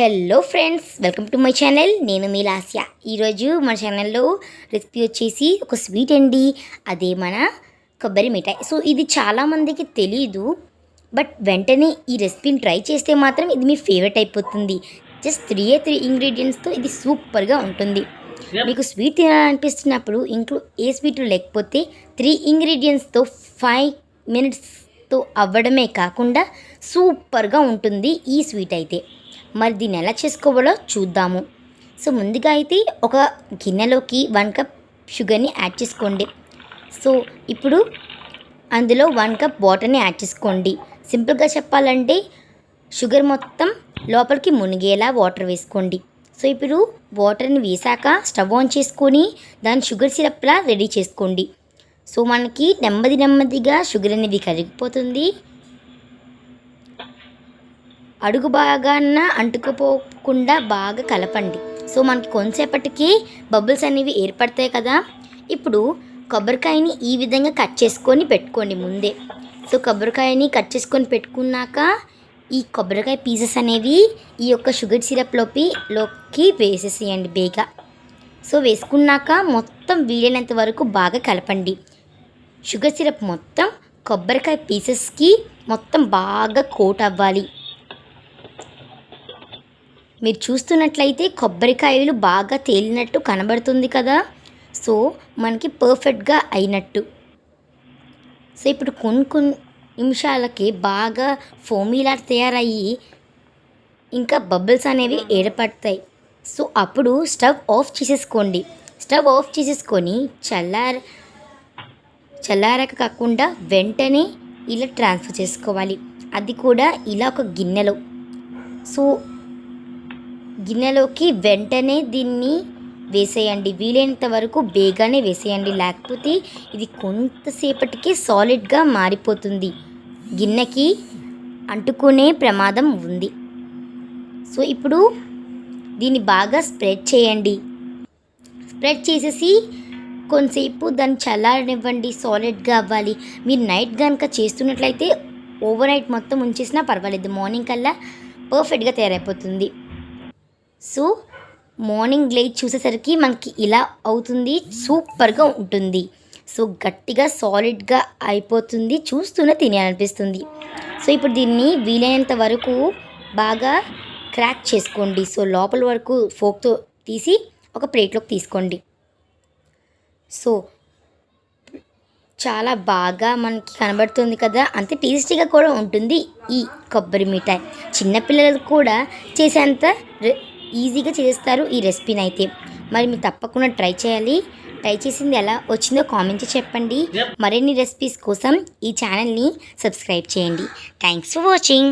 Hello friends welcome to my channel నేను మీ లాస్య ఈరోజు మన ఛానల్లో రెసిపీ వచ్చేసి ఒక స్వీట్ అండి. అదే మన కొబ్బరి మిఠాయి. సో ఇది చాలామందికి తెలీదు బట్ వెంటనే ఈ రెసిపీని ట్రై చేస్తే మాత్రం ఇది మీ ఫేవరెట్ అయిపోతుంది. జస్ట్ త్రీ ఏ త్రీ ఇంగ్రీడియంట్స్తో ఇది సూపర్గా ఉంటుంది. మీకు స్వీట్ తినాలనిపిస్తున్నప్పుడు ఇంట్లో ఏ స్వీట్ లేకపోతే త్రీ ఇంగ్రీడియంట్స్తో ఫైవ్ మినిట్స్తో అవ్వడమే కాకుండా సూపర్గా ఉంటుంది ఈ స్వీట్ అయితే. మరి దీన్ని ఎలా చేసుకోవాలో చూద్దాము. సో ముందుగా అయితే ఒక గిన్నెలోకి వన్ కప్ షుగర్ని యాడ్ చేసుకోండి. సో ఇప్పుడు అందులో వన్ కప్ వాటర్ని యాడ్ చేసుకోండి. సింపుల్గా చెప్పాలంటే షుగర్ మొత్తం లోపలికి మునిగేలా వాటర్ వేసుకోండి. సో ఇప్పుడు వాటర్ని వేసాక స్టవ్ ఆన్ చేసుకొని దాని షుగర్ సిరప్లా రెడీ చేసుకోండి. సో మనకి నెమ్మది నెమ్మదిగా షుగర్ అనేది కరిగిపోతుంది. అడుగు భాగాన అంటుకుపోకుండా బాగా కలపండి. సో మనకి కొంతసేపటికి బబుల్స్ అనేవి ఏర్పడతాయి కదా? ఇప్పుడు కొబ్బరికాయని ఈ విధంగా కట్ చేసుకొని పెట్టుకోండి ముందే. సో కొబ్బరికాయని కట్ చేసుకొని పెట్టుకున్నాక ఈ కొబ్బరికాయ పీసెస్ అనేవి ఈ యొక్క షుగర్ సిరప్లోకి లోకి వేసేసేయండి బేగా. సో వేసుకున్నాక మొత్తం వీలైనంత వరకు బాగా కలపండి. షుగర్ సిరప్ మొత్తం కొబ్బరికాయ పీసెస్కి మొత్తం బాగా కోట్ అవ్వాలి. మీరు చూస్తున్నట్లయితే కొబ్బరికాయలు బాగా తేలినట్టు కనబడుతుంది కదా? సో మనకి పర్ఫెక్ట్గా అయినట్టు. సో ఇప్పుడు కొన్ని కొన్ని నిమిషాలకి బాగా ఫోమీలా తయారయ్యి ఇంకా బబుల్స్ అనేవి ఏర్పడతాయి. సో అప్పుడు స్టవ్ ఆఫ్ చేసేసుకోండి. స్టవ్ ఆఫ్ చేసేసుకొని చల్లార చల్లారక కాకుండా వెంటనే ఇలా ట్రాన్స్ఫర్ చేసుకోవాలి. అది కూడా ఇలా ఒక గిన్నెలో. సో గిన్నెలోకి వెంటనే దీన్ని వేసేయండి. వీలైనంత వరకు బేగానే వేసేయండి. లేకపోతే ఇది కొంతసేపటికి సాలిడ్గా మారిపోతుంది. గిన్నెకి అంటుకునే ప్రమాదం ఉంది. సో ఇప్పుడు దీన్ని బాగా స్ప్రెడ్ చేయండి. స్ప్రెడ్ చేసేసి కొంతసేపు దాన్ని చల్లారనివ్వండి. సాలిడ్గా అవ్వాలి. మీరు నైట్ కనుక చేస్తున్నట్లయితే ఓవర్ నైట్ మొత్తం ఉంచేసినా పర్వాలేదు. మార్నింగ్ కల్లా పర్ఫెక్ట్గా తయారైపోతుంది. సో మార్నింగ్ లేట్ చూసేసరికి మనకి ఇలా అవుతుంది సూపర్గా ఉంటుంది. సో గట్టిగా సాలిడ్గా అయిపోతుంది చూస్తూనే తినాలనిపిస్తుంది సో ఇప్పుడు దీన్ని వీలైనంత వరకు బాగా క్రాక్ చేసుకోండి. సో లోపల వరకు ఫోక్తో తీసి ఒక ప్లేట్లోకి తీసుకోండి. సో చాలా బాగా మనకి కనబడుతుంది కదా? అంత టేస్టీగా కూడా ఉంటుంది ఈ కొబ్బరి మిఠాయి. చిన్నపిల్లలు కూడా చేసేంత ఈజీగా చేస్తారు ఈ రెసిపీని అయితే మరి మీరు తప్పకుండా ట్రై చేయాలి. ట్రై చేసింది ఎలా వచ్చిందో కామెంట్ చెప్పండి. మరిన్ని రెసిపీస్ కోసం ఈ ఛానల్ని సబ్స్క్రైబ్ చేయండి. Thanks for watching